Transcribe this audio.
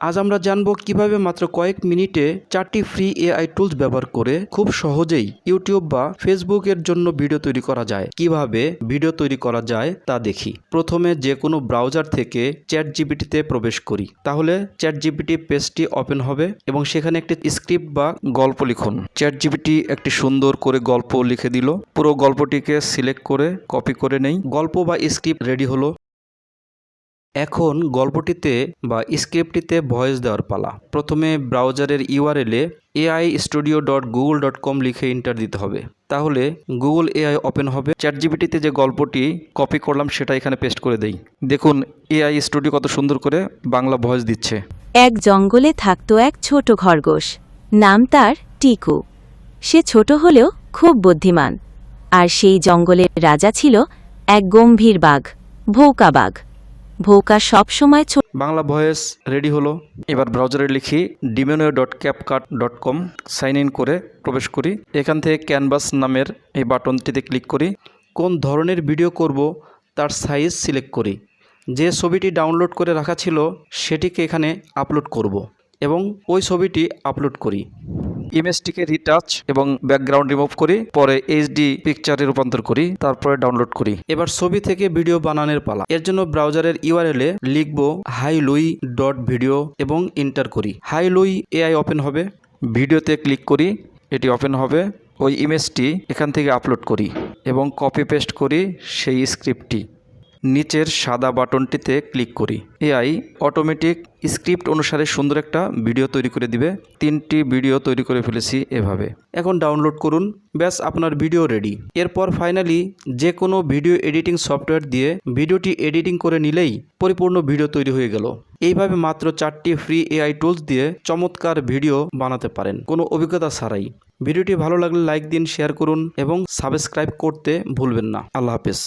আজ আমরা জানব কীভাবে মাত্র কয়েক মিনিটে চারটি ফ্রি এআই টুলস ব্যবহার করে খুব সহজেই ইউটিউব বা ফেসবুকের জন্য ভিডিও তৈরি করা যায়। কীভাবে ভিডিও তৈরি করা যায় তা দেখি। প্রথমে যে কোনো ব্রাউজার থেকে চ্যাট জিপিটিতে প্রবেশ করি। তাহলে চ্যাট জিপিটি পেজটি ওপেন হবে এবং সেখানে একটি স্ক্রিপ্ট বা গল্প লিখুন। চ্যাট জিপিটি একটি সুন্দর করে গল্প লিখে দিল। পুরো গল্পটিকে সিলেক্ট করে কপি করে নেই। গল্প বা স্ক্রিপ্ট রেডি হলো। এখন গল্পটিতে বা স্ক্রিপ্টটিতে ভয়েস দেওয়ার পালা। প্রথমে ব্রাউজারের ইউআরএলে AI studio dot Google dot com লিখে ইন্টার দিতে হবে। তাহলে গুগল এআই ওপেন হবে। চ্যাট জিপিটিতে যে গল্পটি কপি করলাম, সেটা এখানে পেস্ট করে দেই। দেখুন এআই স্টুডিও কত সুন্দর করে বাংলা ভয়েস দিচ্ছে। এক জঙ্গলে থাকত এক ছোট খরগোশ। নাম তার টিকু। সে ছোট হলেও খুব বুদ্ধিমান। আর সেই জঙ্গলের রাজা ছিল এক গম্ভীর বাঘ, ভৌকা বাঘ। ভৌকা সবসময় বাংলা ভয়েস রেডি হলো। এবার ব্রাউজারে লিখি ডিমেনো dot CapCut dot com sign in করে প্রবেশ করি। এখান থেকে ক্যানভাস নামের এই বাটনটিতে ক্লিক করি। কোন ধরনের ভিডিও করব তার সাইজ সিলেক্ট করি। যে ছবিটি ডাউনলোড করে রাখা ছিল, সেটিকে এখানে আপলোড করব এবং ওই ছবিটি আপলোড করি। ইমেজটিকে রিটাচ এবং ব্যাকগ্রাউন্ড রিমুভ করি, পরে এইচডি পিকচারে রূপান্তর করি, তারপরে ডাউনলোড করি। এবার ছবি থেকে ভিডিও বানানোর পালা। এর জন্য ব্রাউজারের ইউআরএলে লিখব হাই লুই ডট ভিডিও এবং এন্টার করি। হাই লুই এআই ওপেন হবে। ভিডিওতে ক্লিক করি, এটি ওপেন হবে। ওই ইমেজটি এখান থেকে আপলোড করি এবং কপি পেস্ট করি সেই স্ক্রিপ্টটি নিচের সাদা বাটনটিতে ক্লিক করি। এআই অটোমেটিক স্ক্রিপ্ট অনুসারে সুন্দর একটা ভিডিও তৈরি করে দিবে। তিনটি ভিডিও তৈরি করে ফেলেছি এভাবে। এখন ডাউনলোড করুন। ব্যাস, আপনার ভিডিও রেডি। এরপর ফাইনালি যে কোনো ভিডিও এডিটিং সফটওয়্যার দিয়ে ভিডিওটি এডিটিং করে নিলেই পরিপূর্ণ ভিডিও তৈরি হয়ে গেল। এইভাবে মাত্র চারটি ফ্রি এআই টুলস দিয়ে চমৎকার ভিডিও বানাতে পারেন। কোনো অভিজ্ঞতা ছাড়াই। ভিডিওটি ভালো লাগলে লাইক দিন, শেয়ার করুন এবং সাবস্ক্রাইব করতে ভুলবেন না। আল্লাহ হাফেজ।